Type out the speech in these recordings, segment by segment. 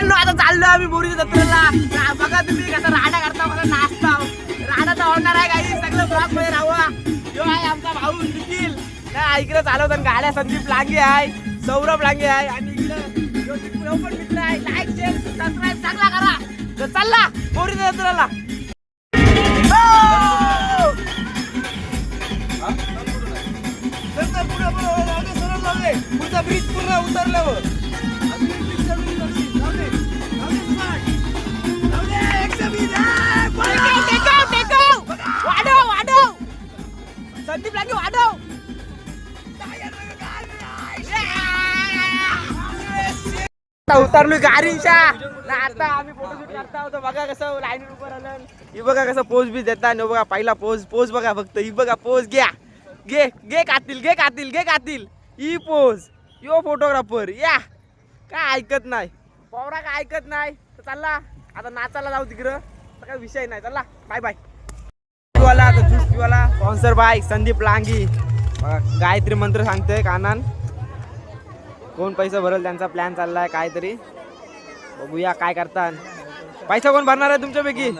आता चाललो आम्ही बोरीच्या जत्रेला. बघा तुम्ही कसा राडा करता मला नाचता. राडा तर होणार आहे काही सगळं ब्लॉकमध्ये राहा यो आहे आमचा भाऊ निखिल. ना इकडे चालवतात गाड्या संदीप लांगे आहे सौरभ लांगे आहे आणि इकडे पण मित्र आहे. लाईक शेअर सबस्क्राईब चांगला करा. तर चालला बोरीच्या जत्रेला. हो! पुढं पुढं. पुढचा ब्रिज पूर्ण उतरल्यावर. संदीप लागे वाढव आता उतरलोय गाडीच्या ना आता आम्ही फोटोशूट करता होतो बघा कसं लाईन उभं राहिलं ही बघा कसं पोज बी देता आणि बघा पहिला पोज पोज बघा फक्त ही बघा पोज घ्या घे घे कातील घे कातील घे कातील ही पोज यो फोटोग्राफर या काय ऐकत नाही पवरा काय ऐकत नाही तर चालला आता नाचायला जाऊ तिकडं तर काय विषय नाही चला बाय बाय पिवाला आता ज्यूस पिवाला स्पॉन्सर बाय संदीप लांगी। गायत्री मंत्र सांगतोय कानान। कोण पैसा भरेल त्यांचा प्लॅन चाललाय काहीतरी. बघूया काय करतात. पैसा कोण भरणार आहे तुमच्यापैकी?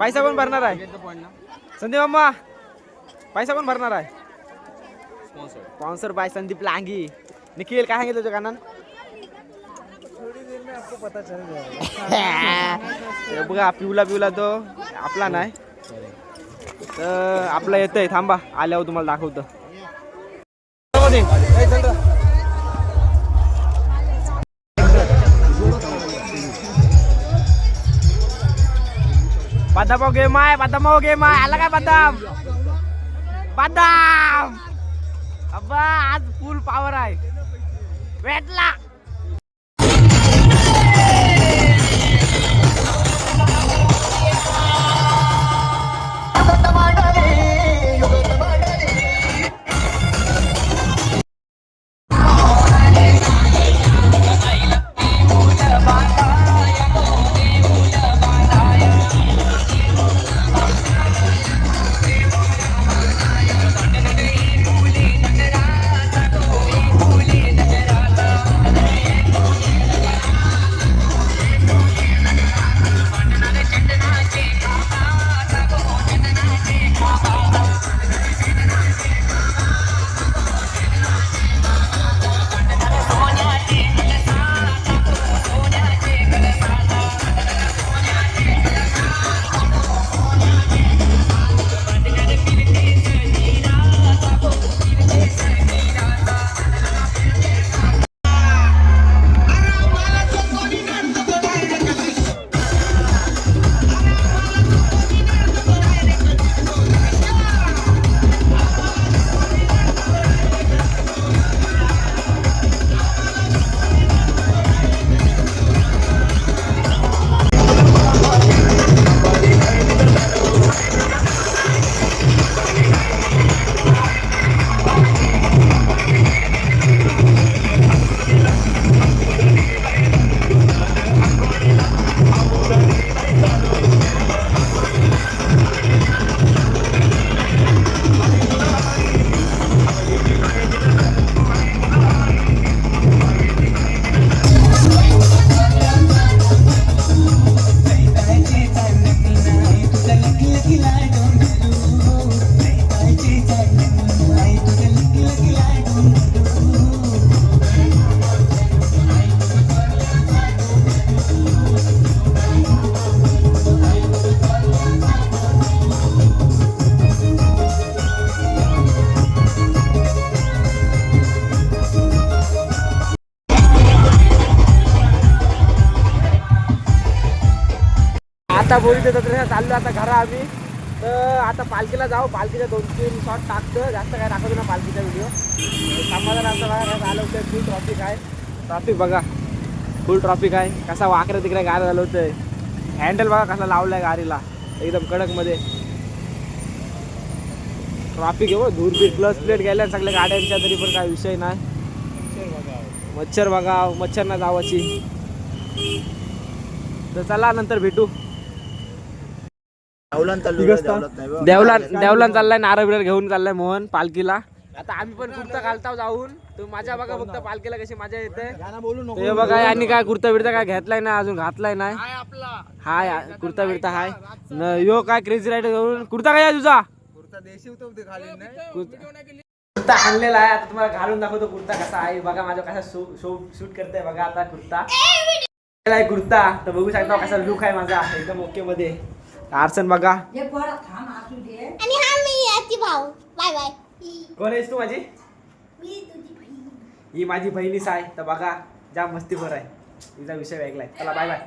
पैसा कोण भरणार आहे? संदीप अम्मा पैसा कोण भरणार आहे? Sponsor by Sandeep Langi. Nikhil काय सांगितलं तुझ्या कानान? बघा पिवला पिवला तो. आपला नाही. तर आपला आहे थांबा. आल्यावर तुम्हाला दाखवतो. बदाम गेम आहे बदाम गेम आहे आला काय बदाम? बदाम! अब्बा आज फुल पॉवर आहे. भेटला. आता बोलतो तर चाललो आता घरा आम्ही. तर आता पालखीला जाऊ पालखीच्या दोन तीन शॉट टाकतो जास्त काय दाखवतो ना पालखीचा व्हिडिओ समाधान आमचं बघा काय झालं होतं फुल ट्रॉफिक आहे. ट्रॉफिक बघा. फुल ट्रॉफिक आहे. कसा वाकड्या तिकडे गार झालं होतं. हँडल बघा कसा लावलाय गाडीला. एकदम कडकमध्ये. ट्रॉफिक आहे धूर बीर प्लस प्लेट गेल्या सगळ्या गाड्यांच्या तरी पण काय विषय नाही. मच्छर बघा मच्छर ना जावाची. तर चला नंतर भेटू. देवलान देवलान चाललाय नारळ बिरळ घेऊन चाललाय मोहन पालखीला. आता आम्ही पण कुर्ता घालता जाऊन. तो माझ्या बघा फक्त पालखीला कशी मजा येते. हे बघा यांनी काय कुर्ता बिर्ता काय घेतलाय ना अजून घातलाय नाही. काय आपला. हाय कुर्ता बिर्ता हाय. न यो काय क्रेझी राईड करून कुर्ता काय आहे तुझा? कुर्ता कुर्ता आणलेला आहे. आता तुम्हाला घालून दाखवतो कुर्ता कसा आहे. बघा माझा कसा शूट करताय बघा आता कुर्ता. कुर्ता. तर बघू शकता कसा लुक आहे माझा. एकदम ओके मध्ये. आरसन बघा. हे आणि हा मी याची भाऊ. Bye bye. कोण आहेस तू माझी? मी तुझी बहीण. ही माझी बहिणीच आहे. तर बघा जाम मस्तीखोर आहे. तिचा विषय वेगळा आहे. चला बाय बाय.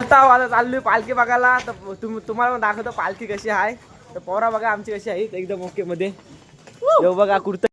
आता चाललोय पालखी बघायला. तर तुम तुम्हाला दाखवतो पालखी कशी आहे. तर पोरा बघा आमची कशी आहे. एकदम ओके मध्ये. यो बघा कुर्ता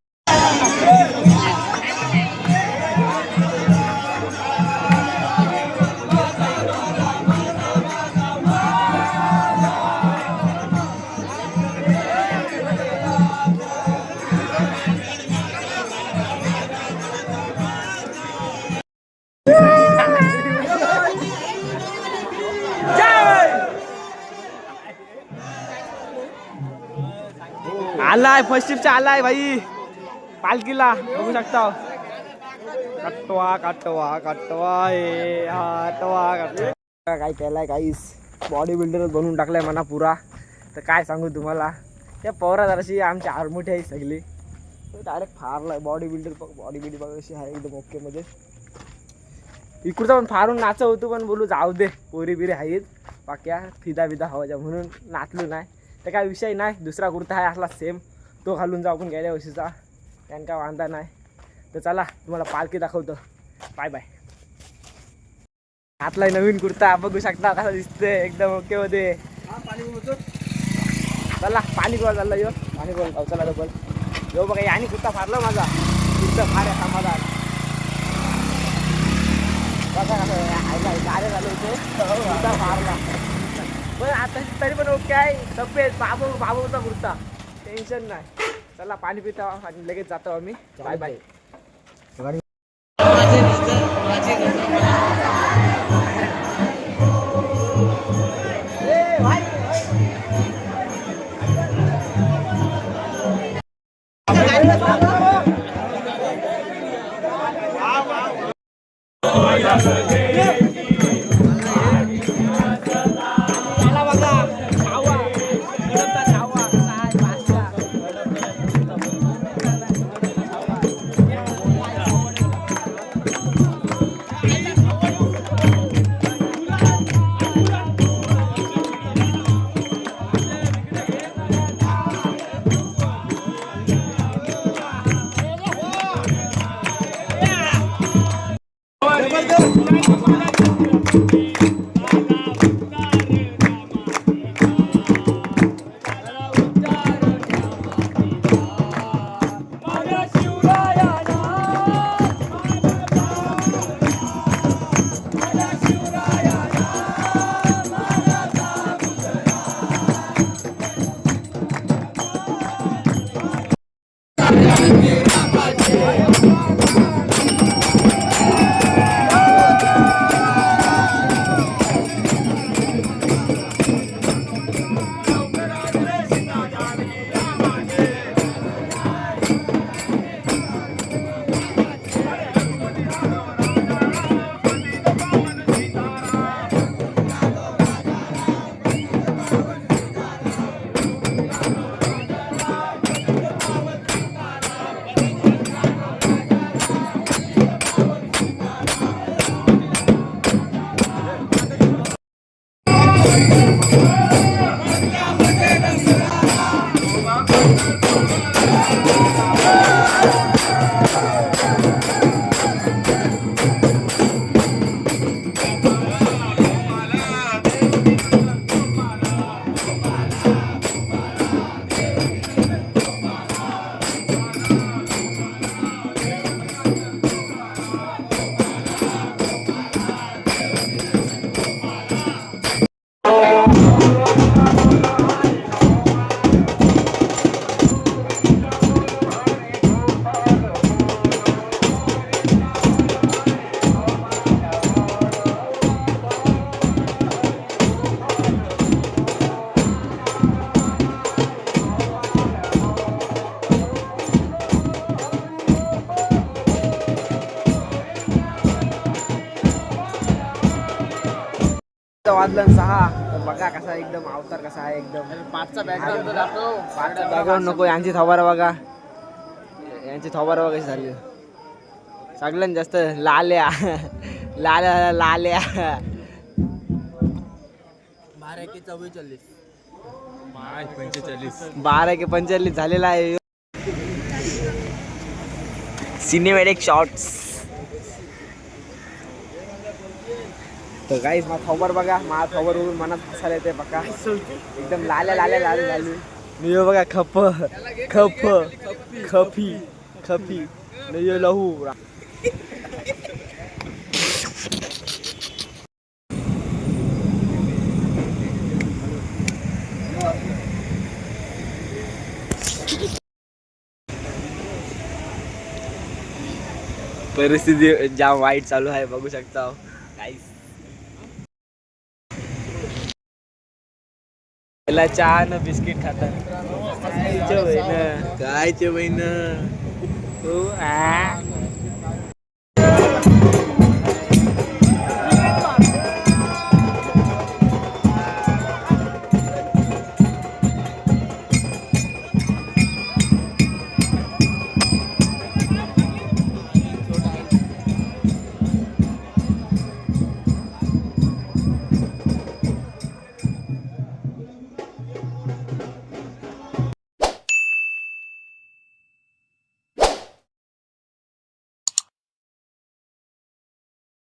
आलाय फर्स्ट शिफ्टचा आलाय भाई. पालखीला बघू शकता. कटवा कटवा कटवा ए हटवा कटवा काय केलाय काहीच बॉडी बिल्डरच बनवून टाकलाय म्हणा पुरा. तर काय सांगू तुम्हाला? त्या पवरात जराशी आमची आरमोठी आहे सगळी. डायरेक्ट फारला बॉडी बिल्डर बघ बॉडी बिल्डर बघ अशी आहे एकदम ओके मध्ये. पण फारून नाच होतो पण बोलू जाऊ दे. पोरी बिरी आहेत. बाक्या फिदा बिदा हवाच्या म्हणून नाचलो नाही. तर काय विषय नाही. दुसरा कुर्ता आहे असला सेम तो घालून जाऊ आपण गेल्या वर्षीचा. त्यानं काय वांदा नाही. तर चला तुम्हाला पालखी दाखवतो. बाय बाय घातलाय नवीन कुर्ता बघू शकता कसा दिसतोय. एकदम ओके मध्ये. चला पाणी गोळा चालला यो. पाणी गोळा जाऊ चला डबल यो बघा याने कुर्ता फारला माझा. कुर्ता फार आहे समाधान. बघा कसं गाड्या झालं होते. कुर्ता फारला पण आता तरी पण ओके आहे. तब्येत बाबू बाबूचा कुर्ता. टेन्शन नाही. चला पाणी पिता आणि लगेच जातो आम्ही. बाय बाय वाजलं सहा. तर बघा कसा एकदम अवतार कसा आहे एकदम. पाचचा पाचचा बॅकग्राऊंड नको यांची थवार बघा. यांची थवार बघा कशी झाली. सगळ्यात जास्त लाल्या. लाल्या लाल्या. बारा की चव्वेचाळीस. पंचेचाळीस. बारा की पंचेचाळीस झालेला आहे. सिनेमॅटिक शॉर्ट्स तर काहीच माझा थोबर बघा माझा थोबर बघून मनात हसायला येते बघा. एकदम लाल्या लाल्या लाल झाली मी हो बघा खप खप खफी खफी न हो, लहू. परिस्थिती जाम वाईट चालू आहे बघू शकता हो. काहीच પેલા ચા ને બિસ્કિટ ખાતા. કાય છે ભાઈ ને. આ